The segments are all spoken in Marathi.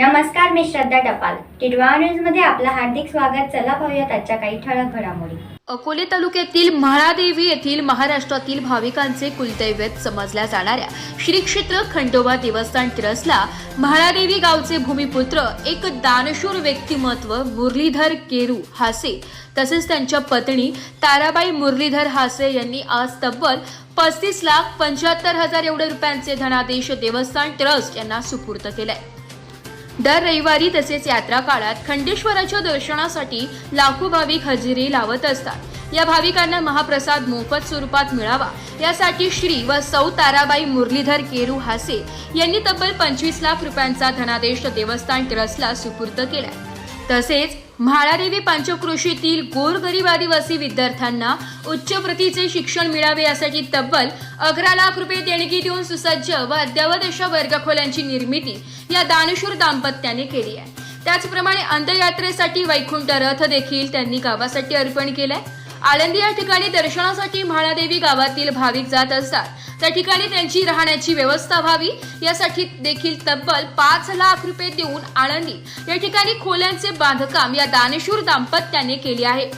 नमस्कार मी श्रद्धा टपाल. टिडवा न्यूजमध्ये आपलं हार्दिक स्वागत. चला पाहूयात आजच्या काही ठळक घडामोडी. अकोले तालुक्यातील म्हाळादेवी येथील महाराष्ट्रातील भाविकांचे कुलदैवत समजल्या जाणाऱ्या श्री क्षेत्र खंडोबा देवस्थान ट्रस्टला म्हाळादेवी गावचे भूमिपुत्र एक दानशूर व्यक्तिमत्व मुरलीधर केरू हासे तसेच त्यांच्या पत्नी ताराबाई मुरलीधर हासे यांनी आज तब्बल पस्तीस लाख पंच्याहत्तर हजार एवढे रुपयांचे धनादेश देवस्थान ट्रस्ट यांना सुपूर्त केलाय. दर रविवारी तसेच यात्रा काळात खंडेश्वराच्या दर्शनासाठी लाखो भाविक हजेरी लावत असतात. या भाविकांना महाप्रसाद मोफत स्वरूपात मिळावा. यासाठी श्री व सौ ताराबाई मुरलीधर केरू हासे यांनी तब्बल पंचवीस लाख रुपयांचा धनादेश देवस्थान ट्रस्टला सुपूर्द केलाय. तसेच म्हाळादेवी पंचक्रोशीतील गोरगरीब आदिवासी विद्यार्थ्यांना उच्च प्रतीचे शिक्षण मिळावे यासाठी तब्बल अकरा लाख रुपये देणगी देऊन सुसज्ज व अद्यावत अशा वर्गखोल्यांची निर्मिती या दानशूर दाम्पत्याने केली आहे. त्याचप्रमाणे अंत्ययात्रेसाठी वैकुंठ रथ देखील त्यांनी गावासाठी अर्पण केलाय. आळंदी या ठिकाणी दर्शनासाठी म्हाळादेवी गावातील भाविक जात असतात. त्या ठिकाणी त्यांची राहण्याची व्यवस्था व्हावी यासाठी देखील तब्बल पाच लाख रुपये देऊन आळंदी या ठिकाणी खोल्यांचे बांधकाम या दानशूर दाम्पत्याने केले आहे.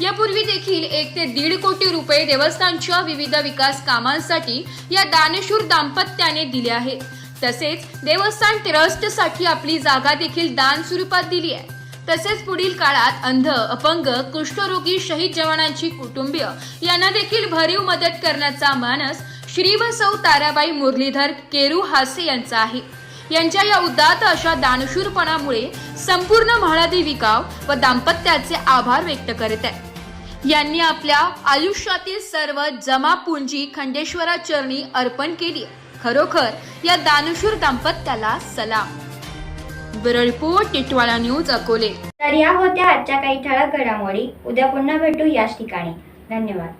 यापूर्वी देखील एक ते दीड कोटी रुपये देवस्थानच्या विविध विकास कामांसाठी या दानशूर दाम्पत्याने दिले आहेत तसेच देवस्थान ट्रस्टसाठी आपली जागा देखील दान स्वरूपात दिली आहे. तसेच पुढील काळात अंध अपंग कुष्ठरोगी शहीद जवानांची कुटुंबीय यांना देखील भरीव मदत करण्याचा मानस श्री सौ ताराबाई मुरलीधर केरू हासे यांचा आहे. यांच्या या उदात्त अशा दानशूरपणामुळे संपूर्ण म्हाळादेवी गाव व दाम्पत्याचे आभार व्यक्त करत आहे. यांनी आपल्या आयुष्यातील सर्व जमा पुंजी खंडेश्वरा चरणी अर्पण केली. खरोखर या दानशूर दाम्पत्याला सलाम. Bureau report Titwala news Akole. तर या होत्या आजच्या काही ठळक घडामोडी. उद्या पुन्हा भेटू याच ठिकाणी. धन्यवाद.